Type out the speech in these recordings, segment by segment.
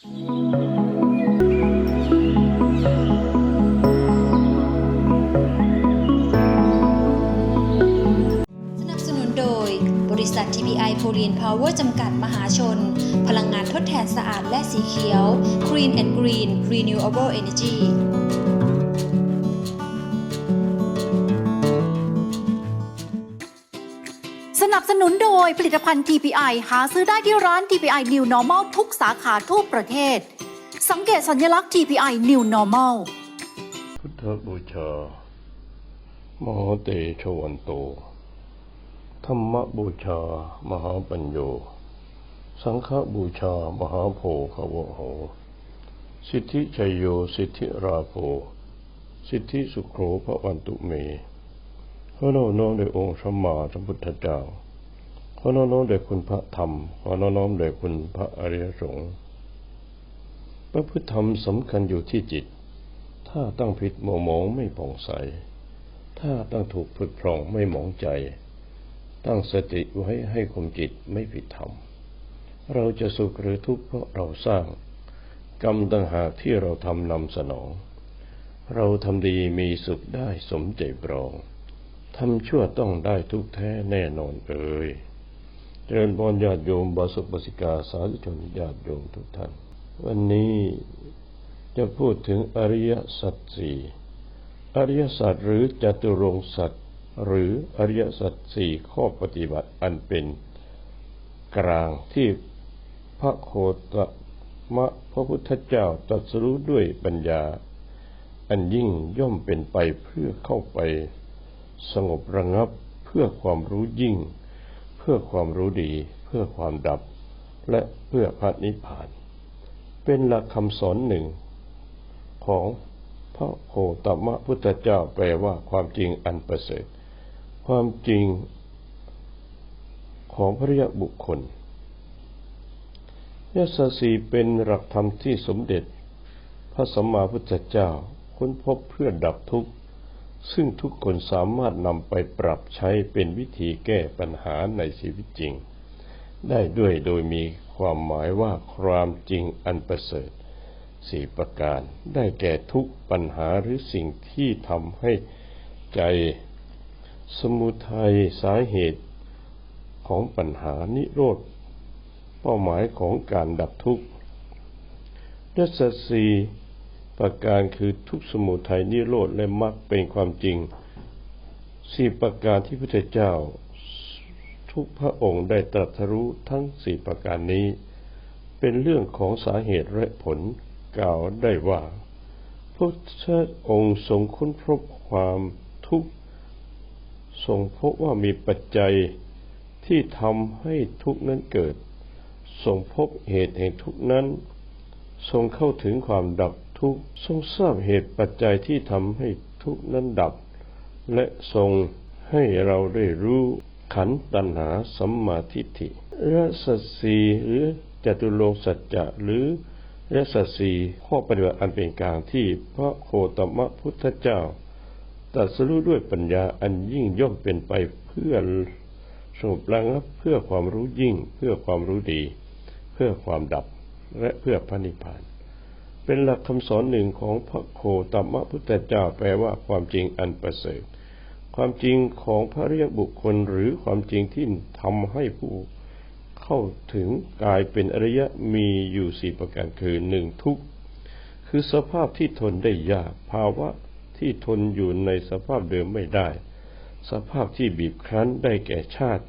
สนับสนุนโดย บริษัท TPI โพลีนพาวเวอร์จำกัดมหาชน พลังงานทดแทนสะอาดและสีเขียว Green and Green Renewable Energy ยผลิตภัณฑ์ TPI หาซื้อได้ที่ร้าน TPI New Normal ทุกสาขาทั่วประเทศ สังเกตสัญลักษณ์ TPI New Normal พุทธบูชา มหาเตชวันโต ธรรมบูชา มหาปัญโย สังฆบูชา มหาโพคาวะโห สิทธิชัยโย สิทธิราโภสิทธิสุโขพระวันตุเมขอน้อมน้อมแด่องค์สมมาสัมพุทธเจ้า ขอน้อมน้อมแด่คุณพระธรรม ขอน้อมน้อมแด่คุณพระอริยสงฆ์พระพุทธธรรมสำคัญอยู่ที่จิต ถ้าตั้งผิดมัวหมองไม่ผ่องใส ถ้าตั้งถูกผุดพร่องไม่หมองใจ ตั้งสติไว้ให้คมจิตไม่ผิดธรรม เราจะสุขหรือทุกข์เพราะเราสร้าง กรรมต่างหากที่เราทำนำสนอง เราทำดีมีสุขได้สมใจปรอง ทำชั่วต้องได้ทุกแท้แน่นอนเอ่ย เจริญพรญาติโยมบาสุบสิกาสาธุชนญาติโยมทุกท่าน วันนี้จะพูดถึงอริยสัจสี่อริยสัจหรือจตุรงสัจหรืออริยสัจสี่ข้อปฏิบัติอันเป็นกลางที่พระโคตมะพระพุทธเจ้าตรัสรู้ด้วยปัญญา อันยิ่งย่อมเป็นไปเพื่อเข้าไปสงบระงับเพื่อความรู้ยิ่ง พื่อความรู้ดี เพื่อความดับ และเพื่อพระนิพพาน เป็นหลักคำสอนหนึ่ง ของพระโคตมะพุทธเจ้าแปลว่าความจริงอันประเสริฐ ความจริงของพระยะบุคคลยศสีเป็นหลักธรรมที่สมเด็จ พระสัมมาพุทธเจ้าค้นพบเพื่อดับทุกข์ ซึ่งทุกคนสามารถนำไปปรับใช้เป็นวิธีแก้ปัญหาในชีวิตจริง ได้ด้วยโดยมีความหมายว่าความจริงอันประเสริฐสี่ประการ ได้แก่ทุกปัญหาหรือสิ่งที่ทำให้ใจสมุทัยสาเหตุของปัญหานิโรธ เป้าหมายของการดับทุกข์ยศสี ประการคือทุกสมุทัยนิโรธและมรรคเป็นความจริงสี่ประการที่พระเจ้า ทุกพระองค์ได้ตรัสรู้ทั้งสี่ประการนี้ เป็นเรื่องของสาเหตุและผลกล่าวได้ว่าพระพุทธองค์ทรงค้นพบความทุกข์ทรงพบว่ามีปัจจัยที่ทำให้ทุกข์นั้นเกิด ทรงพบเหตุแห่งทุกข์นั้น ทรงเข้าถึงความดับ ทุกข์ทรงทราบเหตุปัจจัยที่ทำให้ทุกข์นั้นดับ และทรงให้เราได้รู้ขันตัณหาสัมมาทิฏฐิและสัจสีหรือจตุโลกสัจจะหรือและสัจสีข้อปฏิบัติอันเป็นกลางที่พระโคตมะพุทธเจ้าตรัสรู้ด้วยปัญญาอันยิ่งย่อมเป็นไปเพื่อสงบระงับเพื่อความรู้ยิ่ง เพื่อความรู้ดี เพื่อความดับและเพื่อพระนิพพาน เป็นหลักคำสอนหนึ่งของพระโคตมะพุทธเจ้าแปลว่าความจริงอันประเสริฐความจริงของพระเรียกบุคคลหรือความจริงที่ทำให้ผู้เข้าถึงกลายเป็นอริยะมีอยู่สี่ประการคือหนึ่งทุกข์คือสภาพที่ทนได้ยาก ภาวะที่ทนอยู่ในสภาพเดิมไม่ได้ สภาพที่บีบคั้นได้แก่ชาติ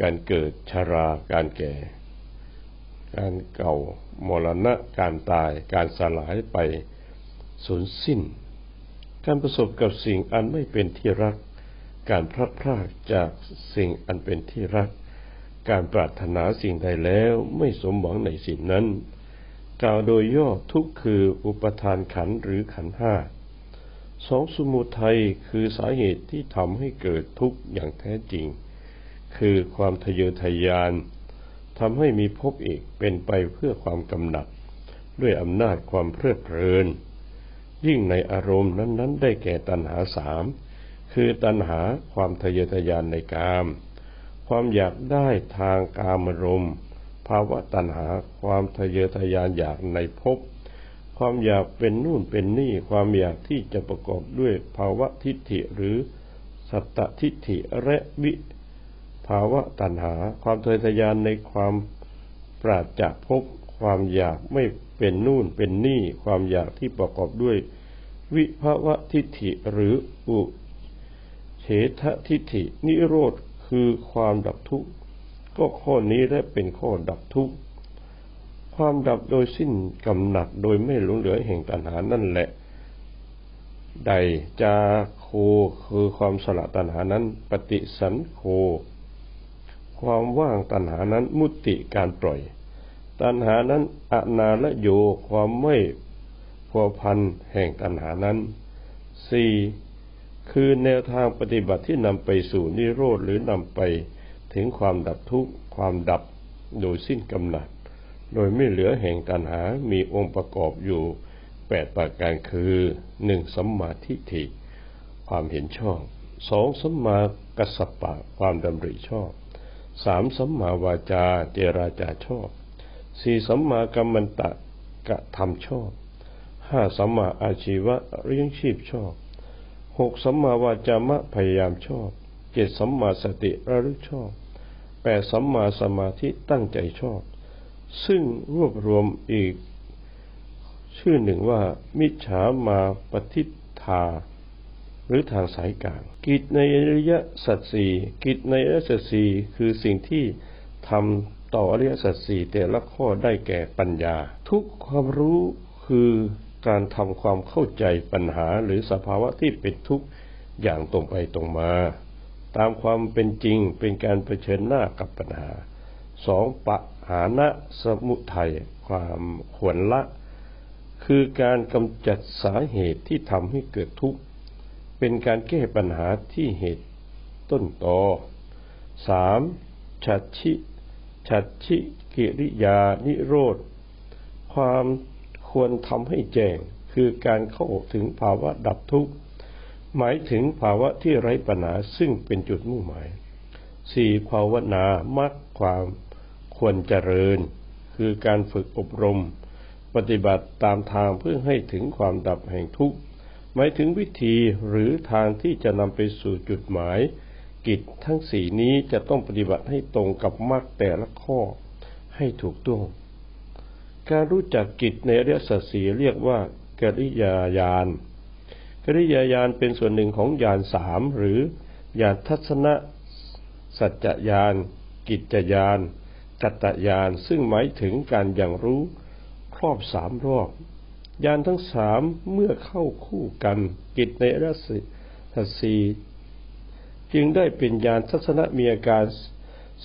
การเกิดชาราการแก่ การเก่ามรณะการตายการสลายไปสูญสิ้น การประสบกับสิ่งอันไม่เป็นที่รัก การพลัดพรากจากสิ่งอันเป็นที่รัก การปรารถนาสิ่งใดแล้วไม่สมหวังในสิ่งนั้น กล่าวโดยย่อทุกข์คืออุปทานขันหรือขันห้าสองสมุทัยคือสาเหตุที่ทำให้เกิดทุกข์อย่างแท้จริง คือความทะเยอทะยาน ทำให้มีภพอีกเป็นไปเพื่อความกำหนัด ด้วยอำนาจความเพลิดเพลิน ยิ่งในอารมณ์นั้นๆ ได้แก่ตัณหาสามคือตัณหาความทะเยอทะยานในกาม ความอยากได้ทางกามรมณ์ภภาวะตัณหาความทะเยอทะยานอยากในภพความอยากเป็นนู่นเป็นนี่ความอยากที่จะประกอบด้วยภาวะทิฏฐิหรือสัตตทิฏฐิและวิ ภาวะตัณหา ความทะเยอทะยานในความปราดจากภพความอยากไม่เป็นนู่นเป็นนี่ความอยากที่ประกอบด้วย วิภาวะทิฏฐิหรืออุเฉททิฏฐิ นิโรธคือความดับทุกข์ก็ข้อนี้และเป็นข้อดับทุกข์ความดับโดยสิ้นกำหนัดโดยไม่หลงเหลือแห่งตัณหานั่นแหละ ใดจาโคคือความสละตัณหานั้น ปฏิสันโค ความว่างตัณหานั้นมุติการปล่อย ตัณหานั้นอนาละโยความไม่พัวพันแห่งตัณหานั้นสี่คือแนวทางปฏิบัติที่นำไปสู่นิโรธหรือนำไปถึงความดับทุกข์ความดับโดยสิ้นกำหนัด โดยไม่เหลือแห่งตัณหา มีองค์ประกอบอยู่แปดประการคือหนึ่งสัมมาทิฏฐิความเห็นชอบสองสัมมากัสสปะความดำริชอบ สามสัมมาวาจาเจราจาชอบสี่สัมมากัมมันตะกะทำชอบห้าสัมมาอาชีวะเลี้ยงชีพชอบหกสัมมาวาจามะพยายามชอบเจ็ดสัมมาสติระลึกชอบแปดสัมมาสมาธิตั้งใจชอบ ซึ่งรวบรวมอีก ชื่อหนึ่งว่า มิจฉามาปฏิทา หรือทางสายกลาง กิจในอริยสัจสี่กิจในอริยสัจสี่คือสิ่งที่ทำต่ออริยสัจสี่แต่ละข้อได้แก่ปัญญา ทุกความรู้คือการทำความเข้าใจปัญหาหรือสภาวะที่เป็นทุกข์อย่างตรงไปตรงมา ตามความเป็นจริงเป็นการเผชิญหน้ากับปัญหาสองปะหานะสมุทัยความขวนละ คือการกำจัดสาเหตุที่ทำให้เกิดทุกข์ เป็นการแก้ปัญหาที่เหตุต้นตอสามฉัดชิฉัดชิกิริยานิโรธ ความควรทำให้แจ้งคือการเข้าถึงภาวะดับทุกข์ หมายถึงภาวะที่ไร้ปัญหาซึ่งเป็นจุดมุ่งหมายสี่ภาวนามักความควรเจริญ คือการฝึกอบรม ปฏิบัติตามทางเพื่อให้ถึงความดับแห่งทุกข์ หมายถึงวิธีหรือทางที่จะนำไปสู่จุดหมาย กิจทั้งสี่นี้จะต้องปฏิบัติให้ตรงกับมรรคแต่ละข้อให้ถูกต้อง การรู้จักกิจในอริยสัจสีเรียกว่า กริยาญาณกริยาญาณเป็นส่วนหนึ่งของญาณสามหรือญาณทัศนะ สัจจญาณกิจญาณกัตตญาณซึ่งหมายถึงการอย่างรู้ครอบสามรอบ ญาณทั้งสามเมื่อเข้าคู่กัน กิจในอริยสัจสีจึงได้เป็นญาณทัศนะมีอาการ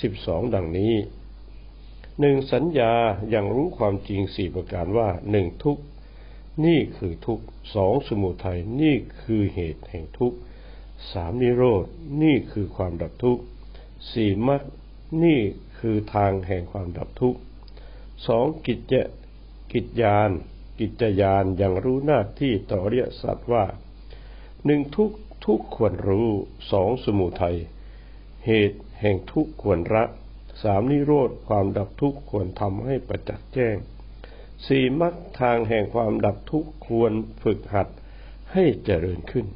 สิบสองดังนี้หนึ่งสัญญาอย่างรู้ความจริงสี่ประการว่าหนึ่งทุกนี่คือทุกสองสมุทัยนี่คือเหตุแห่งทุกสามนิโรธนี่คือความดับทุกสี่มรรคนี่คือทางแห่งความดับทุกสองกิจจกิจยาน กิจยานอย่างรู้หน้าที่ต่อเรียสัตว์ว่าหนึ่งทุกทุกควรรู้สองสมุทัยเหตุแห่งทุกข์ควรละสามนิโรธความดับทุกข์ควรทำให้ประจักษ์แจ้งสี่มรรคทางแห่งความดับทุกข์ควรฝึกหัดให้เจริญขึ้น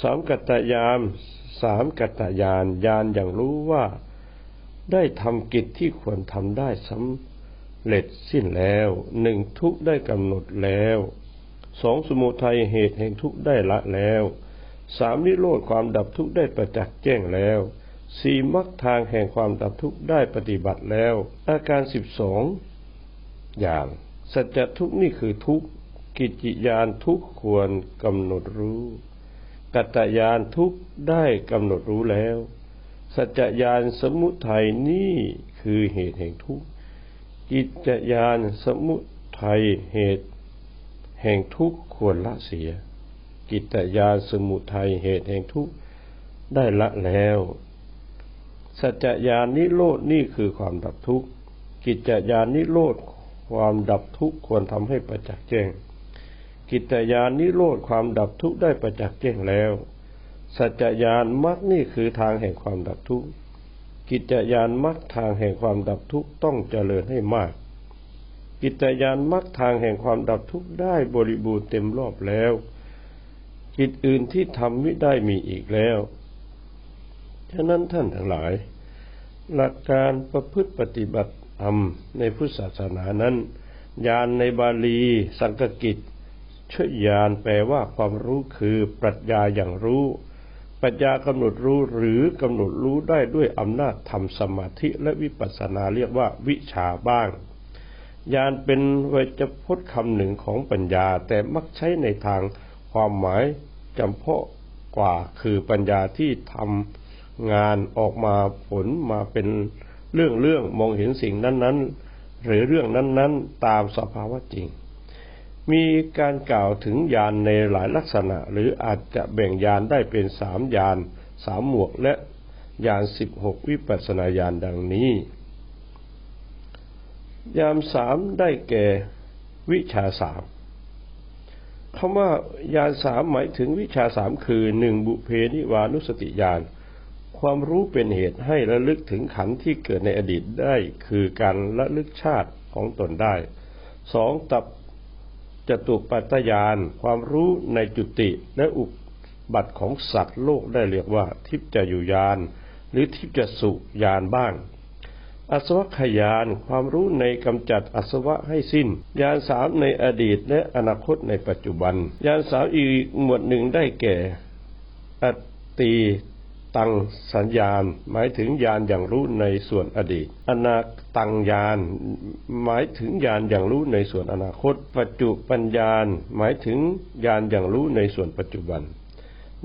สามกัตตยามสามกัตตยานยานอย่างรู้ว่า ได้ทำกิจที่ควรทำได้สำ เร็จสิ้นแล้วหนึ่งทุกได้กำหนดแล้วสองสมุทัยเหตุแห่งทุกได้ละแล้วสามนิโรธความดับทุกได้ประจักษ์แจ้งแล้วสี่มรรคทางแห่งความดับทุกข์ได้ปฏิบัติแล้ว อาการสิบสองอย่าง สัจทุกนี่คือทุกกิจยานทุกควรกำหนดรู้ กัตตยานทุกได้กำหนดรู้แล้ว สัจญานสมุทัยนี่คือเหตุแห่งทุกข์ กิจยานสมุทัยเหตุ แห่งทุกข์ควรละเสีย กิจยานสมุทัยเหตุแห่งทุกข์ได้ละแล้ว สัจญาณนิโรดนี่คือความดับทุกข์ กิจญาณนิโรธความดับทุกข์ควรทำให้ประจักษ์แจ้ง กิจญาณนิโรธความดับทุกข์ได้ประจักษ์แจ้งแล้ว สัจญาณมรรคนี่คือทางแห่งความดับทุกข์ กิจยานมรรคทางแห่งความดับทุกข์ต้องเจริญให้มาก กิจยานมรรคทางแห่งความดับทุกข์ได้บริบูรณ์เต็มรอบแล้ว กิจอื่นที่ทำไม่ได้มีอีกแล้ว ฉะนั้นท่านทั้งหลาย หลักการประพฤติปฏิบัติธรรมในพุทธศาสนานั้นญาณในบาลี สังกกิจชญาณแปลว่าความรู้คือปรัชญาอย่างรู้ ปรัชญากำหนดรู้หรือกำหนดรู้ได้ด้วยอำนาจธรรมสมาธิและวิปัสสนาเรียกว่าวิชาบ้างญาณเป็นไวยจพจน์คำหนึ่งของปัญญาแต่มักใช้ในทางความหมายจำเพาะกว่าคือปัญญาที่ทำงานออกมาผลมาเป็นเรื่องเรื่องมองเห็นสิ่งนั้นๆ หรือเรื่องนั้นๆ ตามสภาวะจริง มีการกล่าวถึงยานในหลายลักษณะ หรืออาจจะแบ่งยานได้เป็นสามยานสามหมวกและยานสิบหกวิปัสนาญาณดังนี้ ยามสามได้แก่วิชาสามคำว่ายานสามหมายถึงวิชาสามคือหนึ่งบุเพนิวานุสติญาณความรู้เป็นเหตุให้ระลึกถึงขันธ์ที่เกิดในอดีตได้ คือการระลึกชาติของตนได้สองตับ จตุปัตตญาณความรู้ในจุติและอุบัติของสัตว์โลกได้เรียกว่า ทิพจะอยุยาน หรือทิพจะสุยานบ้าง อสวขยานความรู้ในกำจัดอสวะให้สิ้น ยานสามในอดีตและอนาคตในปัจจุบัน ยานสามอีกหมวดหนึ่งได้แก่ อตี ตังสัญญาณ หมายถึงญาณอย่างรู้ในส่วนอดีต อนาตังญาณหมายถึงญาณอย่างรู้ในส่วนอนาคต ปัจจุปัญญาณหมายถึงญาณอย่างรู้ในส่วนปัจจุบัน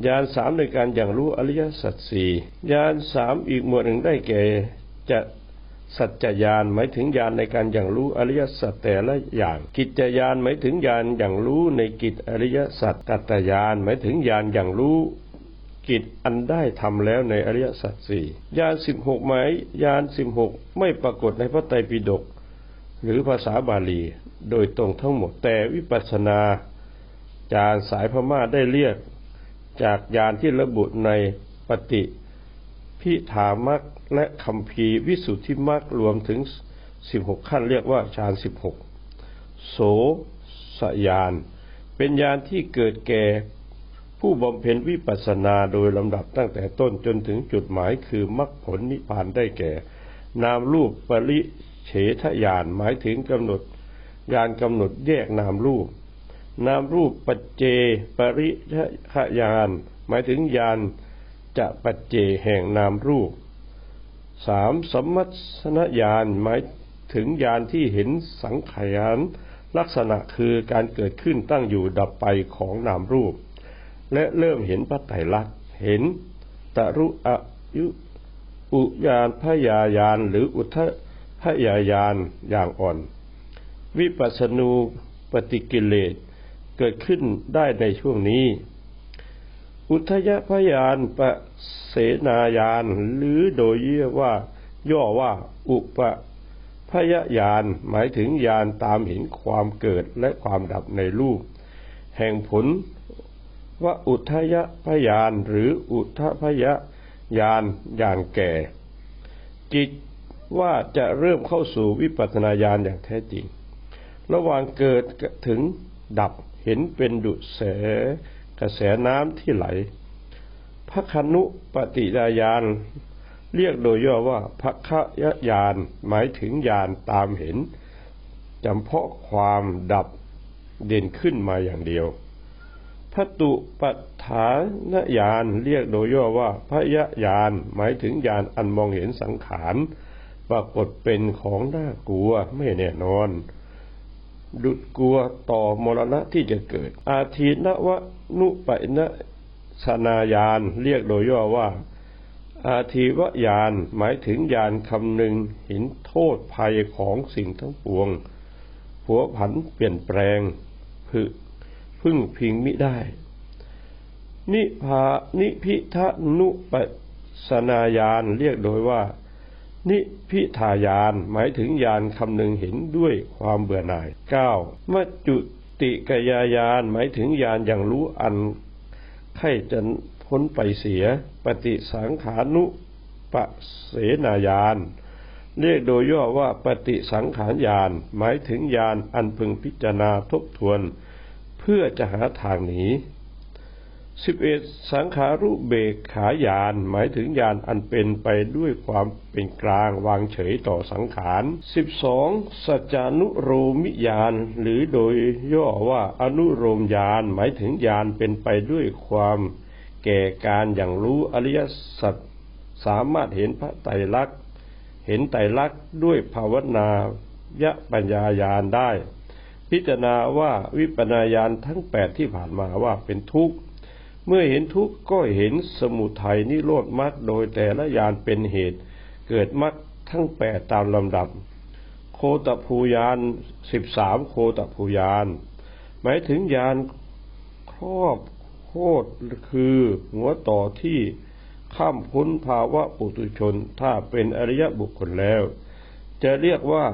ญาณสามในการอย่างรู้อริยสัจสี่ญาณสามอีกหมวดหนึ่งได้แก่จะสัจจญาณหมายถึงญาณในการอย่างรู้อริยสัจแต่ละอย่าง กิจญาณหมายถึงญาณอย่างรู้ในกิจอริยสัจกัตตญาณหมายถึงญาณอย่างรู้ กิจอันได้ทำแล้วในอริยสัจสี่ญาณสิบหกหมายญาณสิบหกไม่ปรากฏในพระไตรปิฎกหรือภาษาบาลีโดยตรงทั้งหมดแต่วิปัสสนา จารสายพม่าได้เรียก จากญาณที่ระบุในปฏิพิธามักและคำพีวิสุทธิมักรวมถึง16ขั้นเรียกว่าฌาน16โสสยาน เป็นญาณที่เกิดแก่ ผู้บำเพ็ญวิปัสสนาโดยลำดับตั้งแต่ต้นจนถึงจุดหมายคือมรรคผลนิพพานได้แก่ นามรูปปริเฉทญาณหมายถึงกำหนดญาณกำหนดแยกนามรูป นามรูปปัจเจปริขญาณหมายถึงญาณจะปัจเจแห่งนามรูปสามสมมัสนญาณหมายถึงญาณที่เห็นสังขารลักษณะคือการเกิดขึ้นตั้งอยู่ดับไปของนามรูป และเริ่มเห็นพระไตรลักษณ์เห็นตรุอายุอุยานพยายานหรืออุทพยายานอย่างอ่อน วิปัสสนูปฏิกิเลสเกิดขึ้นได้ในช่วงนี้ อุทยพยานปเสนายานหรือโดยเรียว่า ย่อว่าอุปพยญาณหมายถึงญาณตามเห็นความเกิดและความดับในรูป แห่งผล ว่าอุทยพยานหรืออุทพยญาณอย่างแก่ จิตว่าจะเริ่มเข้าสู่วิปัสสนาญาณอย่างแท้จริง ระหว่างเกิดถึงดับเห็นเป็นดุแสกระแสน้ำที่ไหล พระคนุปฏิดายาน เรียกโดยย่อว่าพระคยญาณหมายถึงญาณตามเห็นจำเพาะความดับเด่นขึ้นมาอย่างเดียว พระตุปัฏฐานญาณเรียกโดยย่อว่าพระยะญาณหมายถึงญาณอันมองเห็นสังขารปรากฏเป็นของน่ากลัวไม่แน่นอน ดุดกลัวต่อมรณะที่จะเกิด อาทีนวะนุปนะสนาญาณเรียกโดยย่อว่า อาทีวญาณหมายถึงญาณคำหนึ่งเห็นโทษภัยของสิ่งทั้งปวง ผัวผันเปลี่ยนแปลงผึ พึ่งพิงมิได้ นิพานิพิทะนุปสนาญาณเรียกโดยว่า นิพิทายานหมายถึงญาณคำหนึ่งเห็นด้วยความเบื่อหน่ายเก้ามัจจุติกยายานหมายถึงญาณอย่างรู้อันไข่จะพ้นไปเสีย ปฏิสังขานุปปเสนาญาณเรียกโดยย่อว่าปฏิสังขารญาณหมายถึงญาณอันพึงพิจารณาทบทวน เพื่อจะหาทางหนีสิบเอ็ดสังขารุเบกขายานหมายถึงยานอันเป็นไปด้วยความเป็นกลางวางเฉยต่อสังขารสิบสองสัจจานุโรมิยานหรือโดยย่อว่าอนุโรมยานหมายถึงยานเป็นไปด้วยความแก่การอย่างรู้อริยสัจสามารถเห็นพระไตรลักษณ์เห็นไตรลักษณ์ด้วยภาวนายะปัญญายานได้ พิจารณาว่าวิปัญญายานทั้งแปดที่ผ่านมาว่าเป็นทุกข์ เมื่อเห็นทุกข์ก็เห็นสมุทัยนิโรธมรรคโดยแต่ละยานเป็นเหตุ เกิดมรรคทั้งแปดตามลำดับ โคตภูยานสิบสามโคตภูยาน หมายถึงยานครอบโคตรคือหัวต่อที่ข้ามพ้นภาวะปุตุชนถ้าเป็นอริยบุคคลแล้ว จะเรียกว่า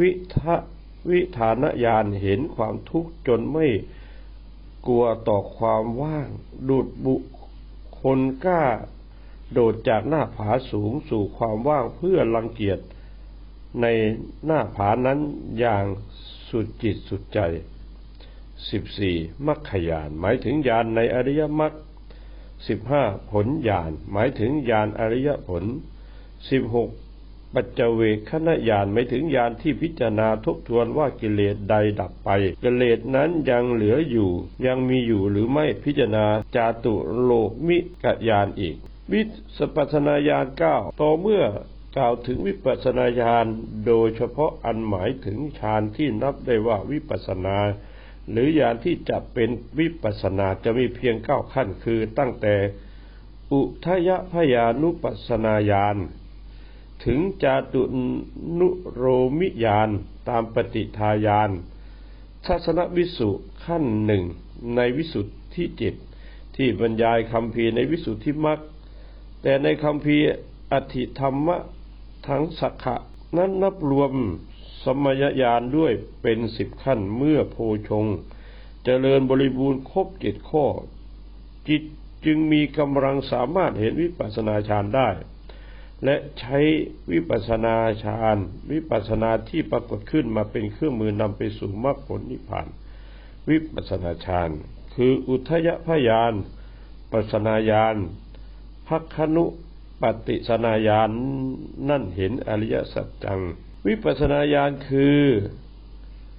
วิทะ วิธานญาณเห็นความทุกข์จนไม่กลัวต่อความว่าง ดูดบุคคลกล้า โดดจากหน้าผาสูงสู่ความว่างเพื่อรังเกียจในหน้าผานั้นอย่างสุดจิตสุดใจ 14. มัคคยาน หมายถึงญาณในอริยมรรค 15. ผลญาณหมายถึงญาณอริยผล 16. ปัจเจเวคขณญาณหมายถึงญาณที่พิจารณาทบทวนว่ากิเลสใดดับไป กิเลสนั้นยังเหลืออยู่ ยังมีอยู่หรือไม่พิจารณาจาตุโลมิกญาณอีก วิสปัสนาญาณเก้าต่อเมื่อกล่าวถึงวิปัสสนาญาณโดยเฉพาะอันหมายถึงฌานที่นับได้ว่าวิปัสนา หรือญาณที่จะเป็นวิปัสนาจะมีเพียงเก้าขั้นคือตั้งแต่ อุทยพยานุปัสสนาญาณ ถึงจาตุนุโรมิญาณตามปฏิทาญาณทัศนวิสุขั้นหนึ่งในวิสุทธิจิต ที่บรรยายคำพีในวิสุทธิมรรคแต่ในคำพีอธิธรรมะทั้งสักขะนั้นนับรวมสมยญาณด้วยเป็นสิบขั้นเมื่อโพชง เจริญบริบูรณ์ครบเจ็ดข้อ จิตจึงมีกำลังสามารถเห็นวิปัสสนาฌานได้ และใช้วิปัสนาฌาน วิปัสนาที่ปรากฏขึ้นมาเป็นเครื่องมือนำไปสู่มรรคผลนิพพาน วิปัสนาฌาน คืออุทยพยาน ปัสนาญาณพักขนุปฏิสนาญาณนั่นเห็นอริยสัจจัง วิปัสนาญาณคือ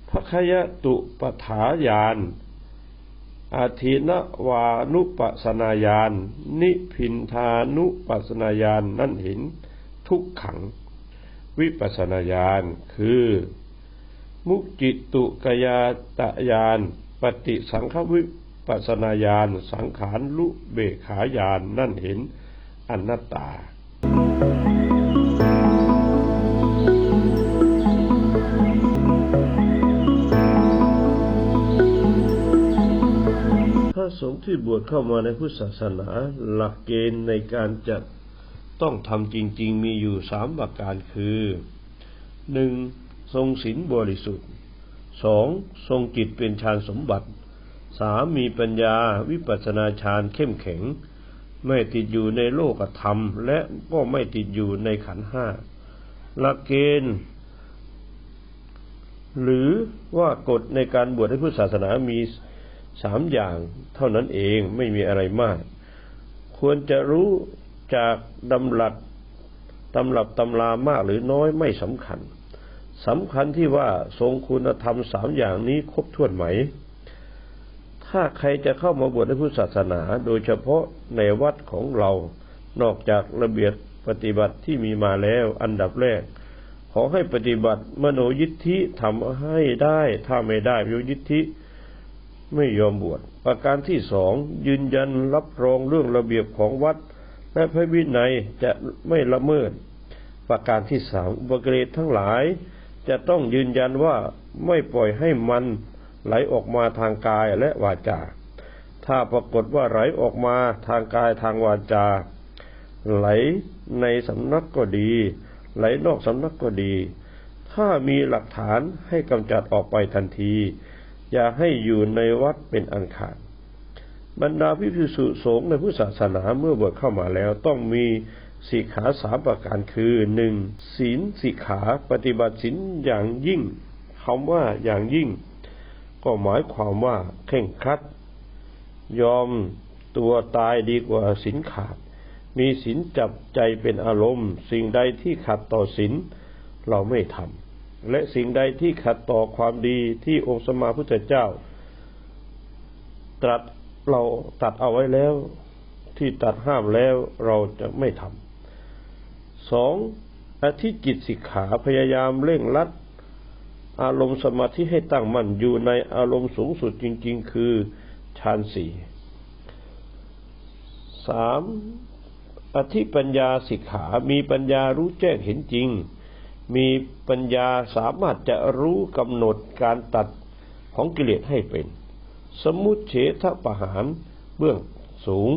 พักยตุปถาญาณ อาทินวานุปัสนาญาณนิพินทานุปัสนาญาณนั่นเห็นทุกขัง วิปัสนาญาณคือ มุจิตุกยาตญาณปฏิสังขวิปัสสนาญาณสังขารลุเบขาญาณนั่นเห็นอนัตตา ระสงฆ์ที่บวชเข้ามาในพุทธศาสนา หลักเกณฑ์ในการจะต้องทำจริง ๆ มีอยู่สามประการคือหนึ่งทรงศีลบริสุทธิ์สองทรงจิตเป็นฌานสมบัติสามมีปัญญาวิปัสสนาฌานเข้มแข็ง ไม่ติดอยู่ในโลกธรรม และก็ไม่ติดอยู่ในขันห้าหลักเกณฑ์ หรือว่ากฎในการบวชในพุทธศาสนามี สามอย่างเท่านั้นเองไม่มีอะไรมาก ควรจะรู้จากดำรัสตำรับตำรามากหรือน้อยไม่สำคัญสำคัญที่ว่าทรงคุณธรรมสามอย่างนี้ครบถ้วนไหม ถ้าใครจะเข้ามาบวชในพุทธศาสนา โดยเฉพาะในวัดของเรา นอกจากระเบียบปฏิบัติที่มีมาแล้วอันดับแรก ขอให้ปฏิบัติมโนยิทธิทำให้ได้ ถ้าไม่ได้โยยิทธิ ไม่ยอมบวช ประการที่สองยืนยันรับรองเรื่องระเบียบของวัด และพระวินัยจะไม่ละเมิด ประการที่สามอุปกิเลสทั้งหลาย จะต้องยืนยันว่าไม่ปล่อยให้มันไหลออกมาทางกายและวาจา ถ้าปรากฏว่าไหลออกมาทางกายทางวาจา ไหลในสำนักก็ดี ไหลนอกสำนักก็ดี ถ้ามีหลักฐานให้กำจัดออกไปทันที อย่าให้อยู่ในวัดเป็นอันขาด บรรดาพิพิสุสงฆ์ในพุทธศาสนาเมื่อบวชเข้ามาแล้วต้องมีสิกขาสามประการคือหนึ่งศีลสิกขาปฏิบัติศีลอย่างยิ่งคำว่าอย่างยิ่ง ก็หมายความว่าเข่งคัด ยอมตัวตายดีกว่าศีลขาด มีศีลจับใจเป็นอารมณ์ สิ่งใดที่ขัดต่อศีลเราไม่ทำ และสิ่งใดที่ขัดต่อความดีที่องค์สมมาพุทธเจ้า ตรัสเราตัดเอาไว้แล้ว ที่ตัดห้ามแล้วเราจะไม่ทำสองอธิจิตสิกขาพยายามเร่งรัด อารมณ์สมาธิให้ตั้งมั่นอยู่ในอารมณ์สูงสุดจริง ๆ คือฌานสี่สามอธิปัญญาสิกขามีปัญญารู้แจ้งเห็นจริง มีปัญญาสามารถจะรู้กำหนดการตัดของกิเลสให้เป็น สมุเฉทประหารเบื้องสูง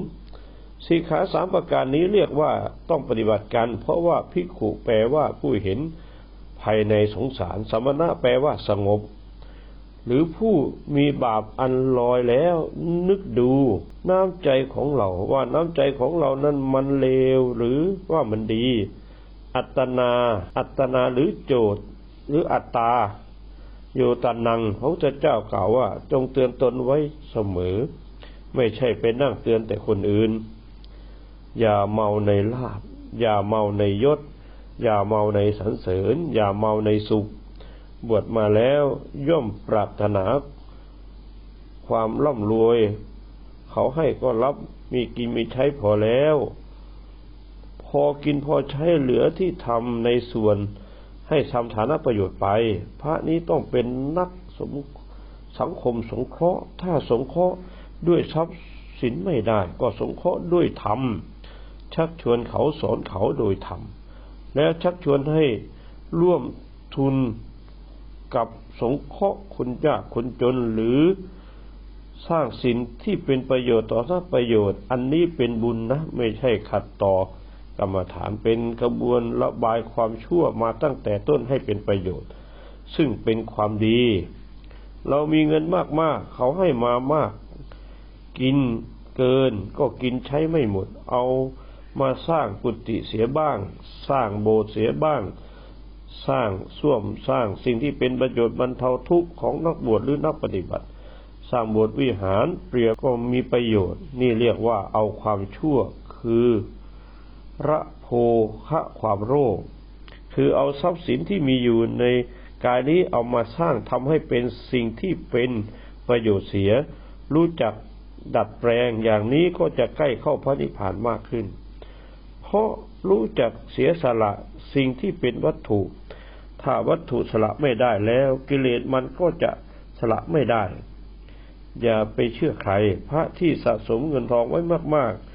สิกขาสามประการนี้เรียกว่าต้องปฏิบัติกัน เพราะว่าภิกขุแปลว่าผู้เห็นภายในสงสาร สมณะแปลว่าสงบ หรือผู้มีบาปอันลอยแล้วนึกดู น้ำใจของเราว่าน้ำใจของเรานั้นมันเลวหรือว่ามันดี อัตนา อัตนาหรือโจทย์หรืออัตตาโยตันังพระพุทธเจ้ากล่าวว่า จงเตือนตนไว้เสมอ ไม่ใช่เป็นนั่งเตือนแต่คนอื่น อย่าเมาในลาบ อย่าเมาในยศ อย่าเมาในสรรเสริญ อย่าเมาในสุข บวชมาแล้วย่อมปรารถนา ความร่ำรวย เขาให้ก็รับมีกินมีใช้พอแล้ว พอกินพอใช้เหลือที่ทำในส่วนให้ทำฐานะประโยชน์ไป พระนี้ต้องเป็นนักสมสังคมสงเคราะห์ ถ้าสงเคราะห์ด้วยทรัพย์สินไม่ได้ ก็สงเคราะห์ด้วยธรรม ชักชวนเขาสอนเขาโดยธรรม แล้วชักชวนให้ร่วมทุนกับสงเคราะห์คนยากคนจนหรือสร้างสินที่เป็นประโยชน์ต่อสาประโยชน์ อันนี้เป็นบุญนะ ไม่ใช่ขัดต่อ กรรมฐานเป็นกระบวนระบายความชั่วมาตั้งแต่ต้นให้เป็นประโยชน์ ซึ่งเป็นความดี เรามีเงินมากๆ เขาให้มามาก กินเกินก็กินใช้ไม่หมด เอามาสร้างกุฏิเสียบ้าง สร้างโบสถ์เสียบ้าง สร้างส้วมสร้างสิ่งที่เป็นประโยชน์บรรเทาทุกข์ของนักบวชหรือนักปฏิบัติ สร้างโบสถ์วิหารเปรียบก็มีประโยชน์ นี่เรียกว่าเอาความชั่วคือ ระโพคะความโรคคือเอาทรัพย์สินที่มีอยู่ในกายนี้เอามาสร้างทำให้เป็นสิ่งที่เป็นประโยชน์เสีย รู้จักดัดแปลงอย่างนี้ก็จะใกล้เข้าพระนิพพานมากขึ้น เพราะรู้จักเสียสละสิ่งที่เป็นวัตถุ ถ้าวัตถุสละไม่ได้แล้วกิเลสมันก็จะสละไม่ได้ อย่าไปเชื่อใคร พระที่สะสมเงินทองไว้มากๆ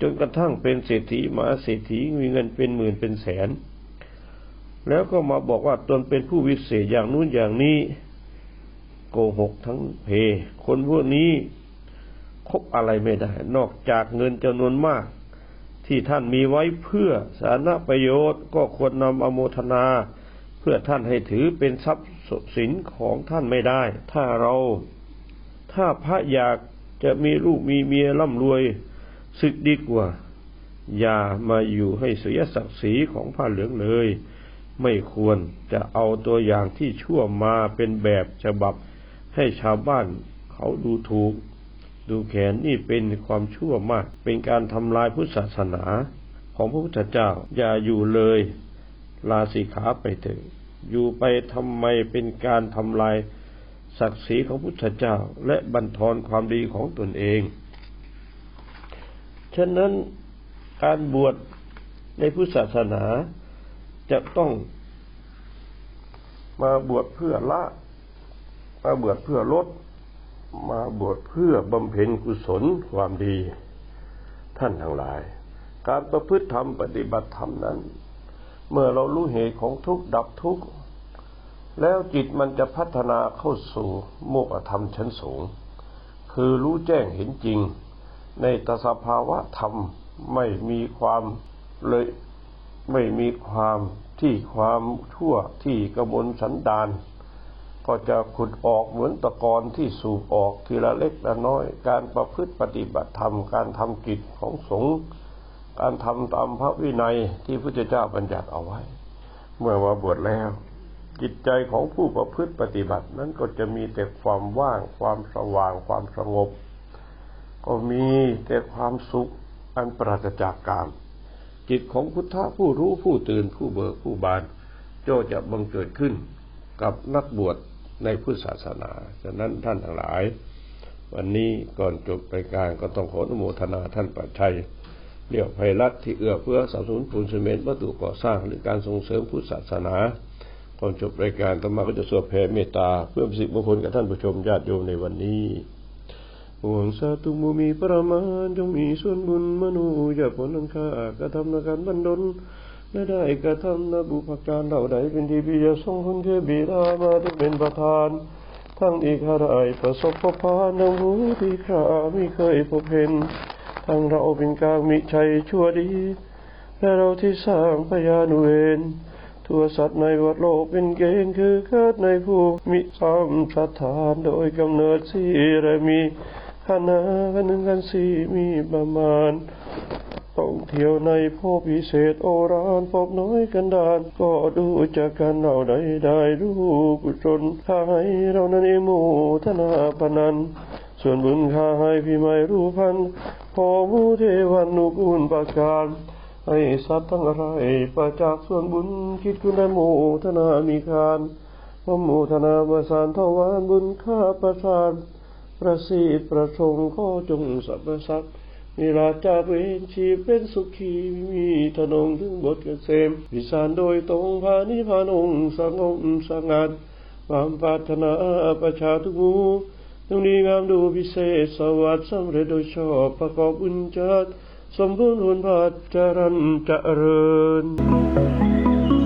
จนกระทั่งเป็นเศรษฐีมหาเศรษฐีมีเงินเป็นหมื่นเป็นแสน แล้วก็มาบอกว่าตนเป็นผู้วิเศษอย่างนู้นอย่างนี้โกหกทั้งเพ คนพวกนี้คบอะไรไม่ได้ นอกจากเงินจำนวนมาก ที่ท่านมีไว้เพื่อสาธารณประโยชน์ก็ควรนำอโมทนา เพื่อท่านให้ถือเป็นทรัพย์สินของท่านไม่ได้ ถ้าเรา ถ้าพระอยากจะมีลูกมีเมียร่ำรวย ศึกดีกว่า อย่ามาอยู่ให้เสียศักดิ์ศรีของผ้าเหลืองเลย ไม่ควรจะเอาตัวอย่างที่ชั่วมาเป็นแบบฉบับให้ชาวบ้านเขาดูถูก ดูแขนนี่เป็นความชั่วมาก เป็นการทำลายพุทธศาสนาของพระพุทธเจ้า อย่าอยู่เลย ลาสิกขาไปเถอะอยู่ไปทำไมเป็นการทำลายศักดิ์ศรีของพุทธเจ้าและบันทอนความดีของตนเอง ฉะนั้นการบวชในพุทธศาสนาจะต้องมาบวชเพื่อละ มาบวชเพื่อลด มาบวชเพื่อบำเพ็ญกุศลความดี ท่านทั้งหลาย การประพฤติธรรมปฏิบัติธรรมนั้น เมื่อเรารู้เหตุของทุกข์ดับทุกข์ แล้วจิตมันจะพัฒนาเข้าสู่โมกธรรมชั้นสูง คือรู้แจ้งเห็นจริง ในตสภาวะธรรมไม่มีความเลยไม่มีความที่ความชั่วที่กระบวนสันดานก็จะขุดออกเหมือนตะกอนที่สูบออกทีละเล็กละน้อย การประพฤติปฏิบัติธรรมการทำกิจของสงฆ์การทำตามพระวินัยที่พระพุทธเจ้าบัญญัติเอาไว้ เมื่อมาบวชแล้ว จิตใจของผู้ประพฤติปฏิบัตินั้นก็จะมีแต่ความว่างความสว่างความสงบ ก็มีแต่ความสุขอันปราศจากกาม จิตของพุทธะผู้รู้ผู้ตื่นผู้เบิกผู้บานโจจะบังเกิดขึ้นกับนักบวชในพุทธศาสนา ฉะนั้นท่านทั้งหลาย วันนี้ก่อนจบรายการก็ต้องขออนุโมทนาท่านปัจชัยเรียกภัยรัฐที่เอื้อเพื่อสนับสนุนปูนซีเมนต์วัตถุก่อสร้างหรือการส่งเสริมพุทธศาสนาก่อนจบรายการต่อมาก็จะสวดแผ่เมตตาเพื่อสิริมงคลกับท่านผู้ชมญาติโยมในวันนี้ ห่วงสาธุมุมีประมาณจงมีส่วนบุญมนุอย่าผลนังค่ากระทำในการบันดลและได้กระทำนบุพการเหล่าใดเป็นที่พิยาทรงคุณเคบิดามาที่เป็นประธาน ทั้งอีกหาได้ประสบพบพานดังหูที่ข้าไม่เคยพบเห็น ทั้งเราเป็นกลางมิชัยชั่วดี และเราที่สร้างพยานุเวนทั่วสัตว์ในวัดโลกเป็นเกณฑ์คือเกิดในผู้มิซ้ำสัทานโดยกำเนิดสีและมี นากันหนึ่งกันสี่มีประมาณต้องเที่ยวในพบพิเศษโอรานพบน้อยกันดาน ก็ดูจากกันเราได้ได้รู้กุศลข้าให้เรานั้นเองโมทนาพนัน ส่วนบุญข้าให้พี่ไม่รู้พัน พอมูเทวันนุกุลประการให้สัตว์ทั้งหลายประจากส่วนบุญคิดคุณได้โมทนามีคานพระโมทนาประสานทวารบุญข้าประทาน ประสิทธิประชงข้อจงสรรพสัตว์มีราชาเป็นชีพเป็นสุขีมีถนงถึงบทเกษมวิสารโดยตรงพานิพานองค์สงบสงัดความปรารถนาประชาทุกหมู่ตรงนี้งามดูพิเศษสวัสดิ์สำเร็จโดยชอบประกอบบุญจัดสมบูรณ์ผลพัดจรันเจริญ